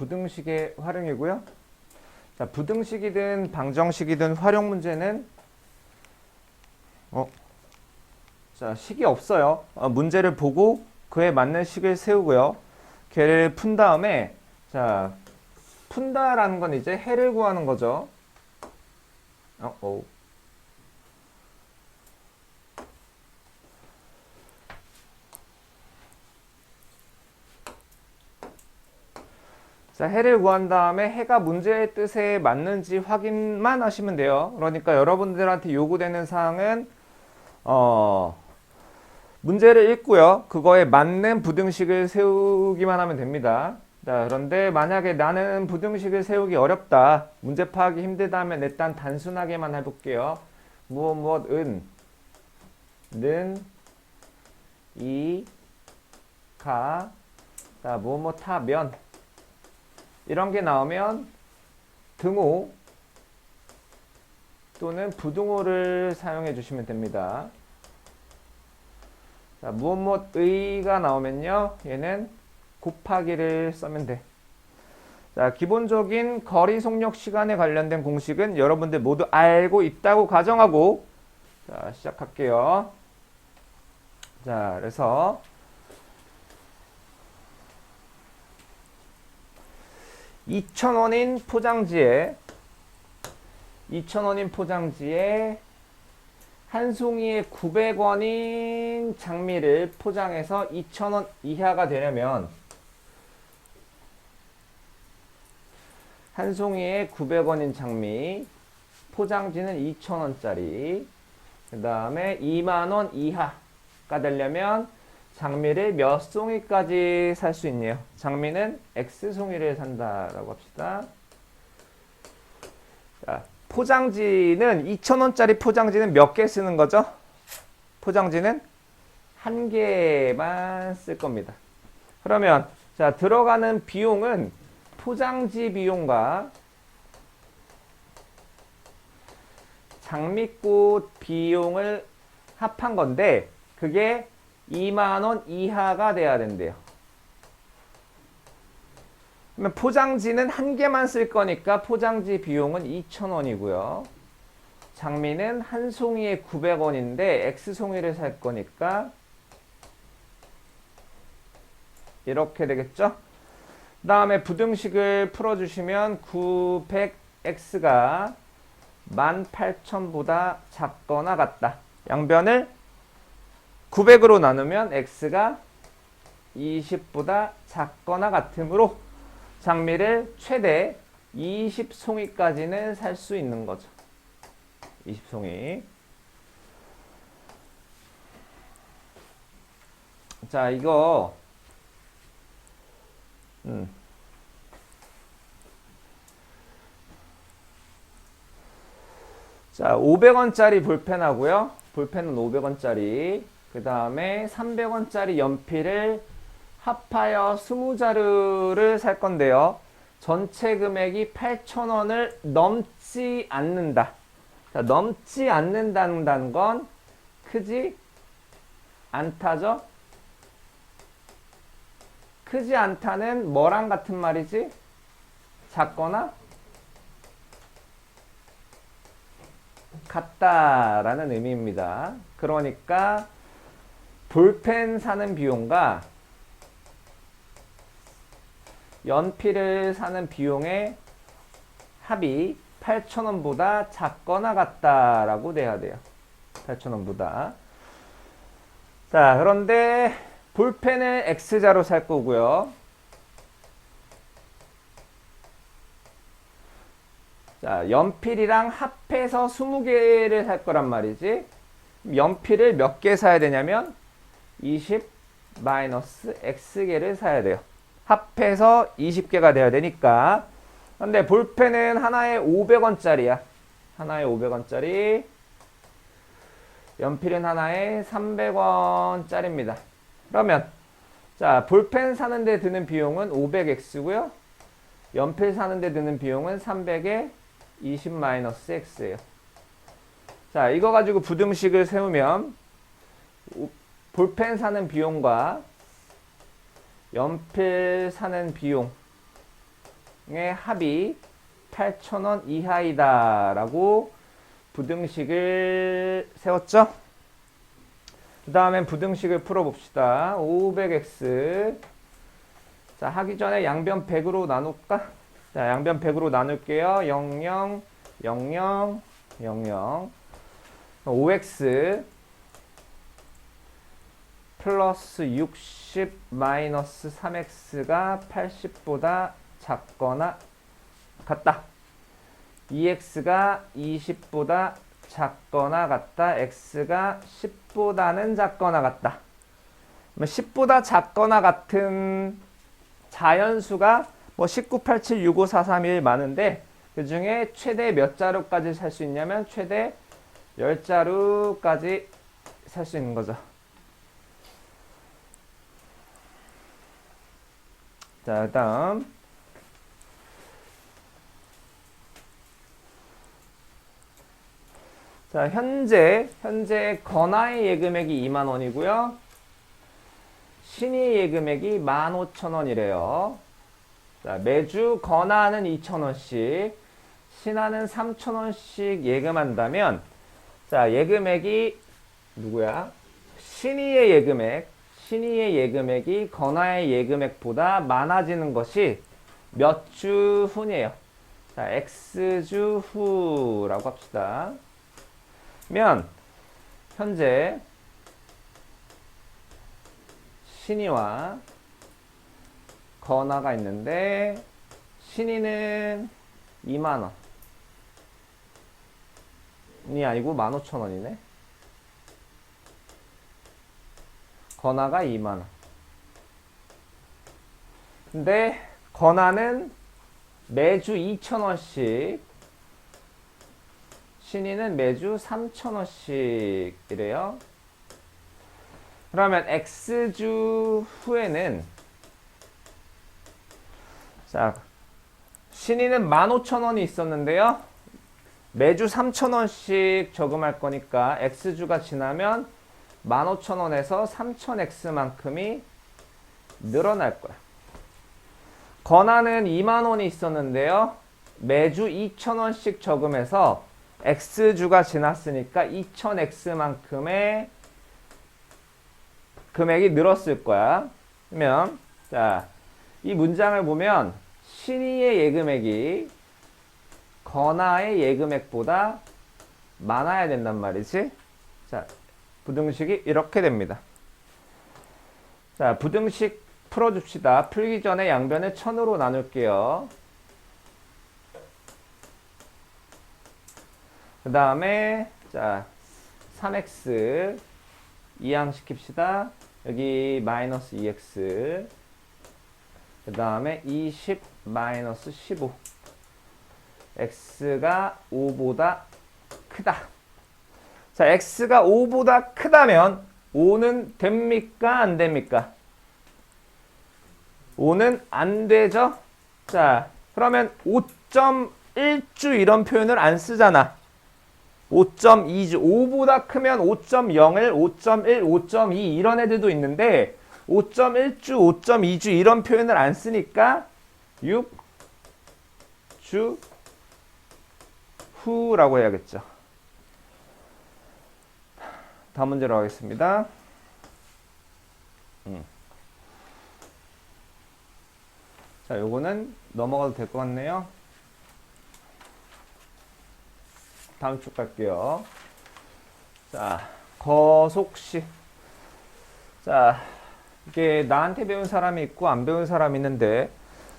부등식의 활용이고요. 자, 부등식이든 방정식이든 활용 문제는 어, 자, 식이 없어요. 어, 문제를 보고 그에 맞는 식을 세우고요. 걔를 푼 다음에 자, 푼다라는 건 이제 해를 구하는 거죠. 어, 어. 자, 해를 구한 다음에 해가 문제의 뜻에 맞는지 확인만 하시면 돼요. 그러니까 여러분들한테 요구되는 사항은 어, 문제를 읽고요. 그거에 맞는 부등식을 세우기만 하면 됩니다. 자, 그런데 만약에 나는 부등식을 세우기 어렵다. 문제 파악이 힘들다면 일단 단순하게만 해볼게요. 무엇 무엇 은, 는, 이, 가, 자, 무엇 무엇 타, 면. 이런 게 나오면 등호 또는 부등호를 사용해 주시면 됩니다. 자, 무엇 무엇 의가 나오면요. 얘는 곱하기를 쓰면 돼. 자, 기본적인 거리 속력 시간에 관련된 공식은 여러분들 모두 알고 있다고 가정하고 자, 시작할게요. 자, 그래서 2,000원인 포장지에 2,000원인 포장지에 한 송이에 900원인 장미를 포장해서 2,000원 이하가 되려면 한 송이에 900원인 장미 포장지는 2,000원짜리 그 다음에 2만원 이하가 되려면 장미를 몇 송이까지 살 수 있네요. 장미는 X 송이를 산다라고 합시다. 자, 포장지는 2,000원짜리 포장지는 몇 개 쓰는 거죠? 포장지는 한 개만 쓸 겁니다. 그러면 자, 들어가는 비용은 포장지 비용과 장미꽃 비용을 합한 건데 그게 2만원 이하가 돼야 된대요. 그러면 포장지는 한 개만 쓸 거니까 포장지 비용은 2,000원이고요. 장미는 한 송이에 900원인데 X송이를 살 거니까 이렇게 되겠죠? 그 다음에 부등식을 풀어주시면 900X가 18,000보다 작거나 같다. 양변을 900으로 나누면 x가 20보다 작거나 같으므로 장미를 최대 20송이까지는 살 수 있는 거죠. 20송이. 자, 이거 음. 자, 500원짜리 볼펜하고요. 볼펜은 500원짜리. 그 다음에 300원짜리 연필을 합하여 20자루를 살 건데요. 전체 금액이 8,000원을 넘지 않는다. 자, 넘지 않는다는 건 크지 않다죠? 크지 않다는 뭐랑 같은 말이지? 작거나 같다라는 의미입니다. 그러니까 볼펜 사는 비용과 연필을 사는 비용의 합이 8,000원보다 작거나 같다라고 돼야 돼요. 8,000원보다. 자, 그런데 볼펜을 X자로 살 거고요. 자, 연필이랑 합해서 20개를 살 거란 말이지. 연필을 몇 개 사야 되냐면 20 마이너스 x개를 사야 돼요. 합해서 20개가 돼야 되니까. 근데 볼펜은 하나에 500원짜리야. 하나에 500원짜리. 연필은 하나에 300원짜리입니다. 그러면 자, 볼펜 사는데 드는 비용은 500x고요. 연필 사는데 드는 비용은 300에 20 마이너스 x예요. 자, 이거 가지고 부등식을 세우면 볼펜 사는 비용과 연필 사는 비용 합이 8,000원 이하이다 라고 부등식을 세웠죠. 그 다음엔 부등식을 풀어봅시다. 500x 자 하기 전에 양변 100으로 나눌까? 자 양변 100으로 나눌게요. 00 00 00 5x 플러스 60 마이너스 3x가 80보다 작거나 같다. 2x가 20보다 작거나 같다. x가 10보다는 작거나 같다. 10보다 작거나 같은 자연수가 뭐 19, 87, 65, 4, 3, 1 많은데 그 중에 최대 몇 자루까지 살 수 있냐면 최대 10자루까지 살 수 있는 거죠. 자, 다음. 자, 현재, 현재 건화의 예금액이 2만 원이고요. 신의 예금액이 15,000원이래요. 자, 매주 건화는 2,000원씩, 신하는 3,000원씩 예금한다면, 자, 예금액이 누구야? 신의의 예금액, 신의의 예금액이 건화의 예금액보다 많아지는 것이 몇 주 후니에요. 자, X주 후라고 합시다. 면 현재 신이와 건화가 있는데 신이는 2만 원 이 아니고 15,000원이네 건화가 2만원 근데 건화는 매주 2,000원씩 신인은 매주 3,000원씩이래요. 그러면 X주 후에는 자 신인은 15,000원이 있었는데요. 매주 3,000원씩 저금할 거니까 X주가 지나면 15,000원에서 3,000X만큼이 늘어날 거야. 건화는 2만원이 있었는데요. 매주 2,000원씩 저금해서 x주가 지났으니까 2000x만큼의 금액이 늘었을 거야. 그러면 자, 이 문장을 보면 신의의 예금액이 건하의 예금액보다 많아야 된단 말이지. 자, 부등식이 이렇게 됩니다. 자, 부등식 풀어줍시다. 풀기 전에 양변을 천으로 나눌게요. 그 다음에 자 3x 이항시킵시다. 여기 마이너스 2x 그 다음에 20 마이너스 15 x가 5보다 크다. 자 x가 5보다 크다면 5는 됩니까 안 됩니까? 5는 안 되죠? 자 그러면 5.1주 이런 표현을 안 쓰잖아. 5.2주 5보다 크면 5.01, 5.1, 5.2 이런 애들도 있는데 5.1주, 5.2주 이런 표현을 안 쓰니까 6주 후라고 해야겠죠. 다음 문제로 가겠습니다. 음. 자, 요거는 넘어가도 될 것 같네요. 다음 쭉 갈게요. 자, 거속시. 자, 이게 나한테 배운 사람이 있고 안 배운 사람이 있는데,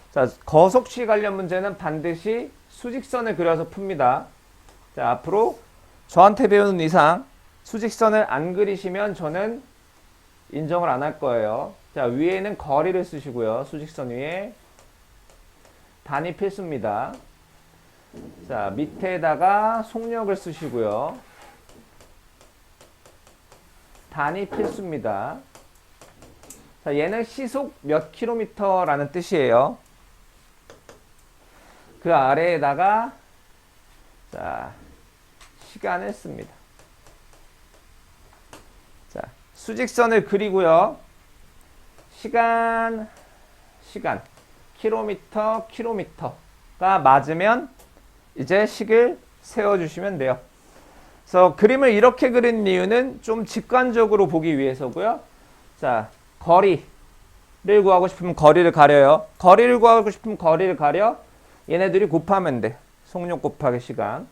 자, 거속시 관련 문제는 반드시 수직선을 그려서 풉니다. 자, 앞으로 저한테 배우는 이상 수직선을 안 그리시면 저는 인정을 안 할 거예요. 자, 위에는 거리를 쓰시고요. 수직선 위에. 단위 필수입니다. 자, 밑에다가 속력을 쓰시고요. 단위 필수입니다. 자, 얘는 시속 몇 킬로미터라는 뜻이에요. 그 아래에다가 자, 시간을 씁니다. 자, 수직선을 그리고요. 시간, 시간. 킬로미터, 킬로미터가 맞으면 이제 식을 세워주시면 돼요. 그래서 그림을 이렇게 그린 이유는 좀 직관적으로 보기 위해서고요. 자, 거리를 구하고 싶으면 거리를 가려요. 거리를 구하고 싶으면 거리를 가려. 얘네들이 곱하면 돼. 속력 곱하기 시간.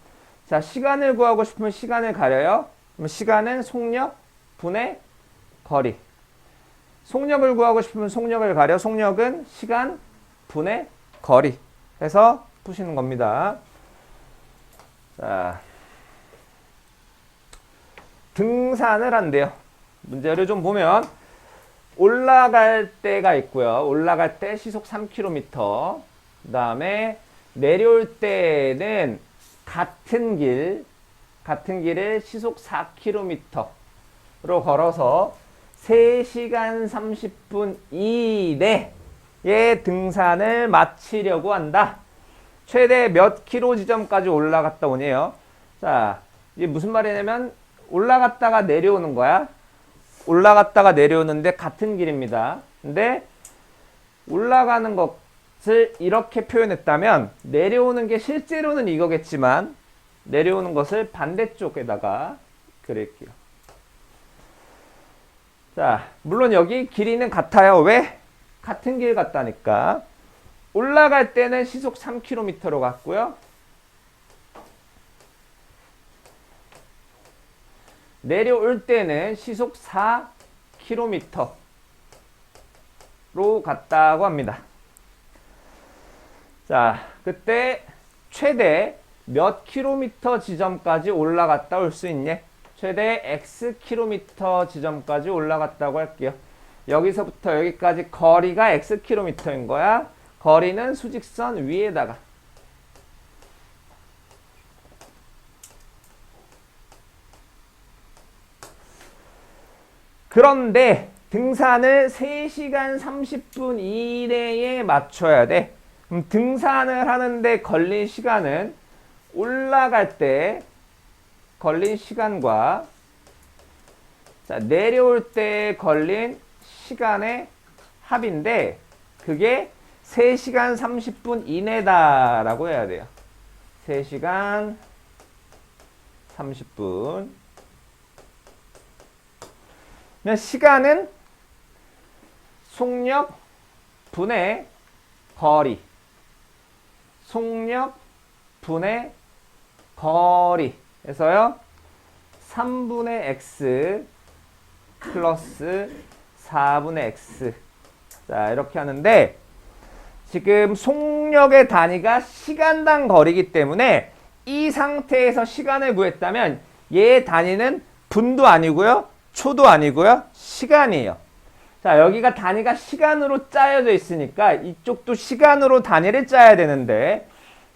자, 시간을 구하고 싶으면 시간을 가려요. 그럼 시간은 속력 분의 거리. 속력을 구하고 싶으면 속력을 가려. 속력은 시간 분의 거리. 해서 푸시는 겁니다. 자, 등산을 한대요. 문제를 좀 보면 올라갈 때가 있고요. 올라갈 때 시속 3km. 그다음에 내려올 때는 같은 길, 같은 길을 시속 4km로 걸어서 3시간 30분 이내에 등산을 마치려고 한다. 최대 몇 킬로 지점까지 올라갔다 오네요. 자, 이게 무슨 말이냐면 올라갔다가 내려오는 거야. 올라갔다가 내려오는데 같은 길입니다. 근데 올라가는 것을 이렇게 표현했다면 내려오는 게 실제로는 이거겠지만 내려오는 것을 반대쪽에다가 그릴게요. 자, 물론 여기 길이는 같아요. 왜? 같은 길 같다니까. 올라갈 때는 시속 3km로 갔고요. 내려올 때는 시속 4km로 갔다고 합니다. 자, 그때 최대 몇 킬로미터 지점까지 올라갔다 올 수 있냐? 최대 x 킬로미터 지점까지 올라갔다고 할게요. 여기서부터 여기까지 거리가 x 킬로미터인 거야. 거리는 수직선 위에다가 그런데 등산을 3시간 30분 이내에 맞춰야 돼. 등산을 하는데 걸린 시간은 올라갈 때 걸린 시간과 자, 내려올 때 걸린 시간의 합인데 그게 3시간 30분 이내다라고 해야 돼요. 3시간 30분 그냥 시간은 속력 분의 거리. 속력 분의 거리. 해서요. 3분의 x 플러스 4분의 x. 자, 이렇게 하는데 지금 속력의 단위가 시간당 거리이기 때문에 이 상태에서 시간을 구했다면 얘의 단위는 분도 아니고요. 초도 아니고요. 시간이에요. 자, 여기가 단위가 시간으로 짜여져 있으니까 이쪽도 시간으로 단위를 짜야 되는데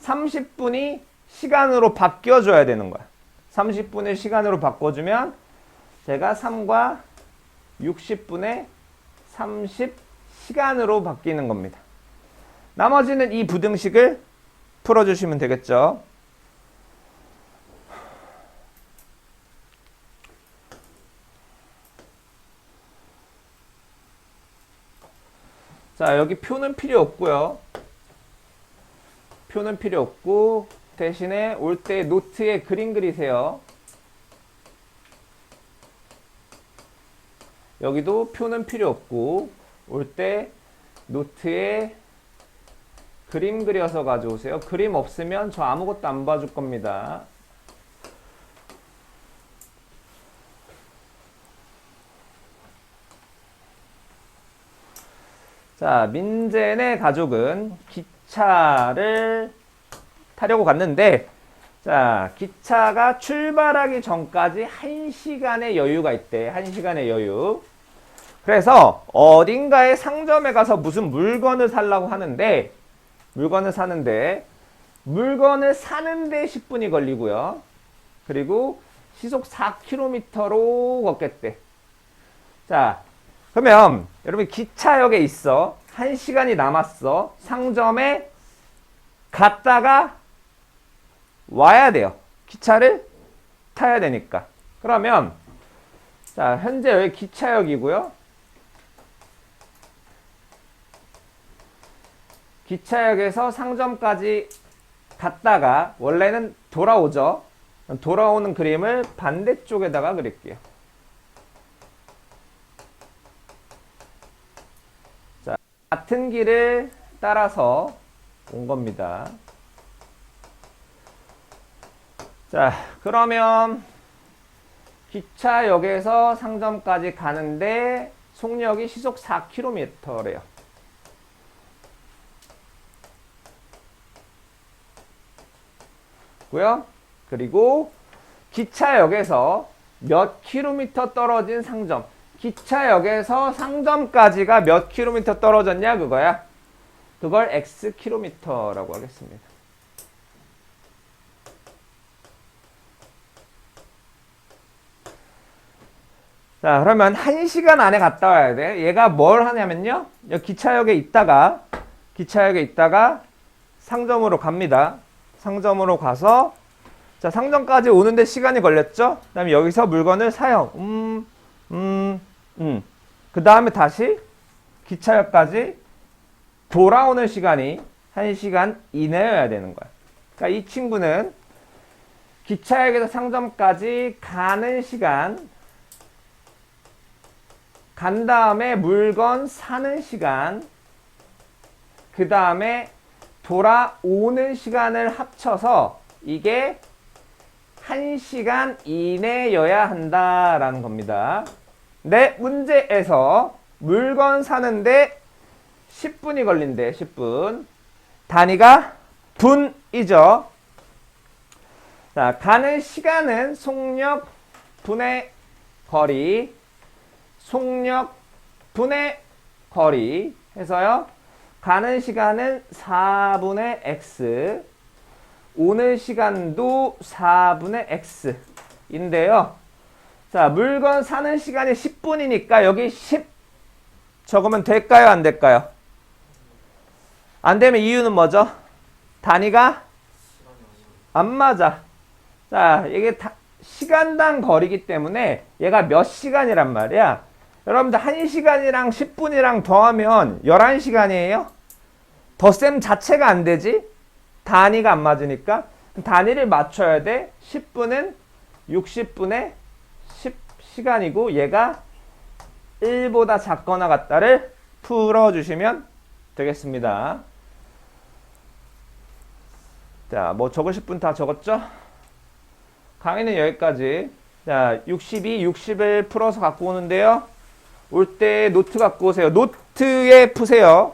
30분이 시간으로 바뀌어줘야 되는 거야. 30분을 시간으로 바꿔주면 제가 3과 60분의 30 시간으로 바뀌는 겁니다. 나머지는 이 부등식을 풀어주시면 되겠죠. 자, 여기 표는 필요 없고요. 표는 필요 없고 대신에 올 때 노트에 그림 그리세요. 여기도 표는 필요 없고 올 때 노트에 그림 그려서 가져오세요. 그림 없으면 저 아무것도 안 봐줄 겁니다. 자, 민재네 가족은 기차를 타려고 갔는데, 자, 기차가 출발하기 전까지 1시간의 여유가 있대. 1시간의 여유. 그래서 어딘가에 상점에 가서 무슨 물건을 사려고 하는데, 물건을 사는데, 물건을 사는데 10분이 걸리고요. 그리고 시속 4km로 걷겠대. 자, 그러면 여러분 기차역에 있어. 한 시간이 남았어. 상점에 갔다가 와야 돼요. 기차를 타야 되니까. 그러면 자, 현재 여기 기차역이고요. 기차역에서 상점까지 갔다가 원래는 돌아오죠. 돌아오는 그림을 반대쪽에다가 그릴게요. 자, 같은 길을 따라서 온 겁니다. 자, 그러면 기차역에서 상점까지 가는데 속력이 시속 4km래요. 고요. 그리고 기차역에서 몇 킬로미터 떨어진 상점. 기차역에서 상점까지가 몇 킬로미터 떨어졌냐 그거야. 그걸 x 킬로미터라고 하겠습니다. 자, 그러면 1시간 안에 갔다 와야 돼. 얘가 뭘 하냐면요. 기차역에 있다가 기차역에 있다가 상점으로 갑니다. 상점으로 가서 자, 상점까지 오는데 시간이 걸렸죠? 그 다음에 여기서 물건을 사용. 음, 음, 음. 그 다음에 다시 기차역까지 돌아오는 시간이 1시간 이내여야 되는 거야. 그러니까 이 친구는 기차역에서 상점까지 가는 시간 간 다음에 물건 사는 시간, 그 다음에 돌아오는 시간을 합쳐서 이게 1시간 이내여야 한다라는 겁니다. 내 문제에서 물건 사는데 10분이 걸린대, 10분. 단위가 분이죠. 자, 가는 시간은 속력 분의 거리, 속력 분의 거리 해서요. 가는 시간은 4분의 x, 오는 시간도 4분의 x인데요. 자, 물건 사는 시간이 10분이니까 여기 10 적으면 될까요? 안 될까요? 안 되면 이유는 뭐죠? 단위가 안 맞아. 자, 이게 다, 시간당 거리기 때문에 얘가 몇 시간이란 말이야. 여러분들 1시간이랑 10분이랑 더하면 11시간이에요? 덧셈 자체가 안 되지? 단위가 안 맞으니까. 단위를 맞춰야 돼. 10분은 60분의 10시간이고 얘가 1보다 작거나 같다를 풀어주시면 되겠습니다. 자, 뭐 적으실 분 다 적었죠? 강의는 여기까지. 자, 62, 60을 풀어서 갖고 오는데요. 올 때 노트 갖고 오세요. 노트에 푸세요.